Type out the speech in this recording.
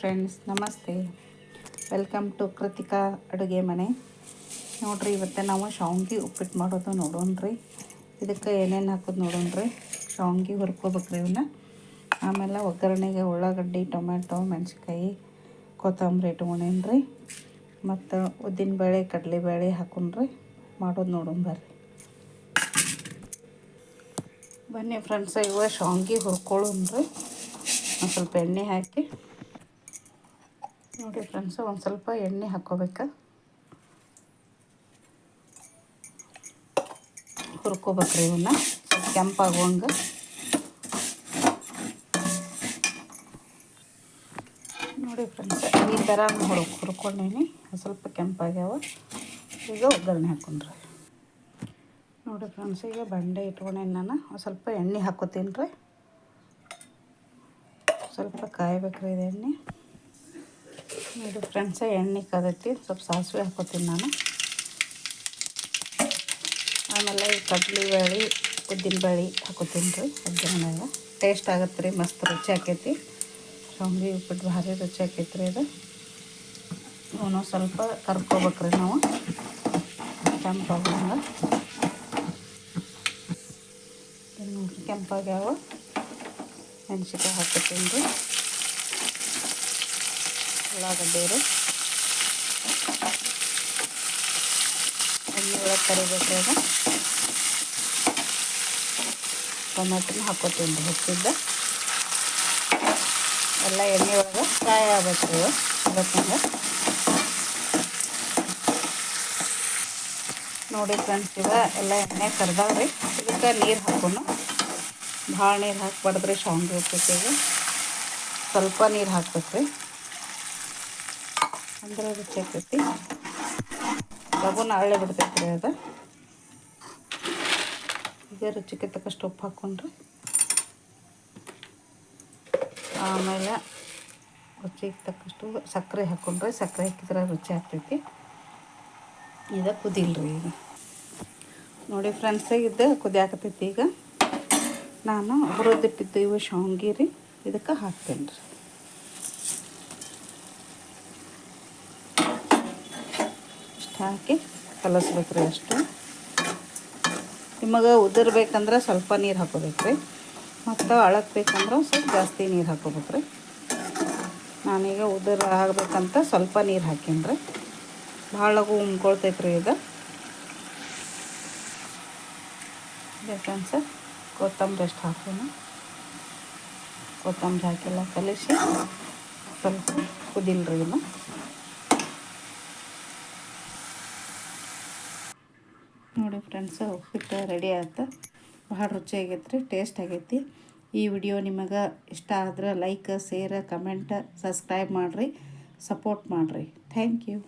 Friends ನಮಸ್ತೆ. Welcome to Krithika ಅಡುಗೆ ಮನೆ ನೋಡಿರಿ, ಇವತ್ತು ನಾವು ಶಾವಂಗಿ ಉಪ್ಪಿಟ್ಟು ಮಾಡೋದು ನೋಡೋಣ್ರಿ. ಇದಕ್ಕೆ ಏನೇನು ಹಾಕೋದು ನೋಡೋಣ ರೀ ಶಾವಂಗಿ ಹುರ್ಕೋಬೇಕ್ರಿ ಇವನ್ನ ಆಮೇಲೆ ಒಗ್ಗರಣೆಗೆ ಉಳ್ಳಾಗಡ್ಡಿ ಟೊಮೆಟೊ ಮೆಣಸಿನ್ಕಾಯಿ, ಕೊತ್ತಂಬರಿ ಇಟ್ಕೊಂಡೇನ್ರಿ ಮತ್ತು ಉದ್ದಿನಬೇಳೆ, ಕಡಲೆಬೇಳೆ ಹಾಕೊಂಡ್ರಿ ಮಾಡೋದು ನೋಡೋಣ ಬರ್ರಿ. ಬನ್ನಿ ಫ್ರೆಂಡ್ಸ್ ಇವ ಶಾವ್ಗೆ ಹುರ್ಕೊಳ್ಳೋಣ್ರಿ. ಒಂದು ಸ್ವಲ್ಪ ಎಣ್ಣೆ ಹಾಕಿ. ನೋಡಿ ಫ್ರೆಂಡ್ಸ್, ಒಂದು ಸ್ವಲ್ಪ ಎಣ್ಣೆ ಹಾಕ್ಕೋಬೇಕು? ಹುರ್ಕೋಬೇಕ್ರಿ ಇವನ್ನ ಕೆಂಪಾಗುವಂಗೆ. ನೋಡಿ ಫ್ರೆಂಡ್ಸ್, ಈ ಥರ ಹುರ್, ಹುರ್ಕೊಂಡೀನಿ. ಸ್ವಲ್ಪ ಕೆಂಪಾಗ್ಯಾವ. ಈಗ ಒಗ್ಗರಣೆ ಹಾಕೊಂಡ್ರಿ. ನೋಡಿ ಫ್ರೆಂಡ್ಸ್, ಈಗ ಬಂಡೆ ಇಟ್ಕೊಂಡೆ ನಾನು. ಸ್ವಲ್ಪ ಎಣ್ಣೆ ಹಾಕೋತೀನಿ ರೀ ಸ್ವಲ್ಪ ಕಾಯ್ಬೇಕ್ರಿ ಇದು ಎಣ್ಣೆ. ನೋಡಿ ಫ್ರೆಂಡ್ಸ, ಎಣ್ಣೆ ಕದತಿ ಸ್ವಲ್ಪ ಸಾಸಿವೆ ಹಾಕೋತೀನಿ ನಾನು. ಆಮೇಲೆ ಈ ಕಡ್ಲಿ ಬೇಳೆ ಉದ್ದಿನ ಬೇಳೆ ಹಾಕೋತೀನಿ ರೀ. ಒಗ್ಗರಣೆಗೆ ಟೇಸ್ಟ್ ಆಗತ್ತೆ ರೀ, ಮಸ್ತ್ ರುಚಿ ಆಕೈತಿ. ಶಾವ್ಗೆ ಉಪ್ಪಿಟ್ಟು ಭಾರಿ ರುಚಿ ಆಕೈತಿ ರೀ ಇದು. ಅವನು ಸ್ವಲ್ಪ ಕರ್ಕೋಬೇಕ್ರಿ ನಾವು. ಕೆಂಪಾಗಂಗ ನೋಡ್ರಿ, ಕೆಂಪಾಗ್ಯಾವ. ಮೆಣಸಿಕಾಯಿ ಹಾಕೋತೀನಿ ರೀ. ಉಳ್ಳಾಗಡ್ಡಿ ರೀ ಎಣ್ಣೆ ಒಳಗೆ ಕರಿಬೇಕು ಈಗ ಟೊಮೆಟೊನ ಹಾಕೋತೀನಿ ರೀ ಹೆಚ್ಚಿದ್ದ. ಎಲ್ಲ ಎಣ್ಣೆ ಒಳಗೆ ಫ್ರೈ ಆಗಬೇಕು ಅದಕ್ಕಂಗೆ ನೋಡಿ ಫ್ರೆಂಡ್ಸ್, ಇವ ಎಲ್ಲ ಎಣ್ಣೆ ಕರ್ದಾವ್ರಿ ಇದಕ್ಕೆ ನೀರು ಹಾಕೋಣ ಭಾಳ ನೀರು ಹಾಕ್ಬಾರ್ದ್ರಿ ಶಾವ್ಗೆ ಉಪ್ಪಿಟ್ಟಿಗೆ. ಸ್ವಲ್ಪ ನೀರು ಹಾಕ್ಬೇಕ್ರಿ ಅಂದ್ರೆ ರುಚಿ ಆಗ್ತೈತಿ ಲಗುನ ಅರಳೆ ಬಿಡ್ತೈತಿ ರೀ ಅದು. ಈಗ ರುಚಿಗೆ ತಕ್ಕಷ್ಟು ಉಪ್ಪು ಹಾಕ್ಕೊಂಡ್ರೆ. ಆಮೇಲೆ ರುಚಿಗೆ ತಕ್ಕಷ್ಟು ಸಕ್ಕರೆ ಹಾಕ್ಕೊಂಡ್ರೆ ಸಕ್ಕರೆ ಹಾಕಿದ್ರೆ ರುಚಿ ಆಗ್ತೈತಿ. ಇದು ಕುದಿಲ್ರಿ ಈಗ. ನೋಡಿ ಫ್ರೆಂಡ್ಸ್ ಇದು ಕುದಿಯಾಕತ್ತೈತಿ ಈಗ. ನಾನು ಹುರಿದಿಟ್ಟಿದ್ದು ಇವು ಶಾವ್ಗೆ ರೀ ಇದಕ್ಕೆ ಹಾಕ್ತೇನೆ ರೀ ಹಾಕಿ ಕಲಸ್ಬೇಕು ರೀ ಅಷ್ಟು. ನಿಮಗೆ ಉದುರ್ಬೇಕಂದ್ರೆ ಸ್ವಲ್ಪ ನೀರು ಹಾಕೋಬೇಕು ರೀ ಮತ್ತು ಅಳಕ್ ಬೇಕಂದ್ರೆ ಸ್ವಲ್ಪ ಜಾಸ್ತಿ ನೀರು ಹಾಕೋಬೇಕು ರೀ ನಾನೀಗ ಉದುರು ಆಗಬೇಕಂತ ಸ್ವಲ್ಪ ನೀರು ಹಾಕೀನಿ ರೀ ಭಾಳ ಉಮ್ಕೊಳ್ತೈತೆ ರೀ ಇದು ಬೇಕನ್ಸ ಕೊತ್ತಂಬರಿ ಅಷ್ಟು ಹಾಕೋಣ ಕೊತ್ತಂಬರಿ ಹಾಕಿಲ್ಲ ಕಲಿಸಿ ಸ್ವಲ್ಪ ಕುದಿಲ್ರಿ ಇದನ್ನು ನೋಡಿ ಫ್ರೆಂಡ್ಸ್ ಉಪ್ಪಿಟ್ಟು ರೆಡಿ ಆಯ್ತು. ಭಾಳ ರುಚಿ ಆಗೈತೆ ರೀ ಟೇಸ್ಟ್ ಆಗೈತಿ. ಈ ವಿಡಿಯೋ ನಿಮಗೆ ಇಷ್ಟ ಆದ್ರೆ ಲೈಕ್ ಶೇರ್ ಕಮೆಂಟ್ ಸಬ್ಸ್ಕ್ರೈಬ್ ಮಾಡಿರಿ ಸಪೋರ್ಟ್ ಮಾಡಿರಿ. Thank you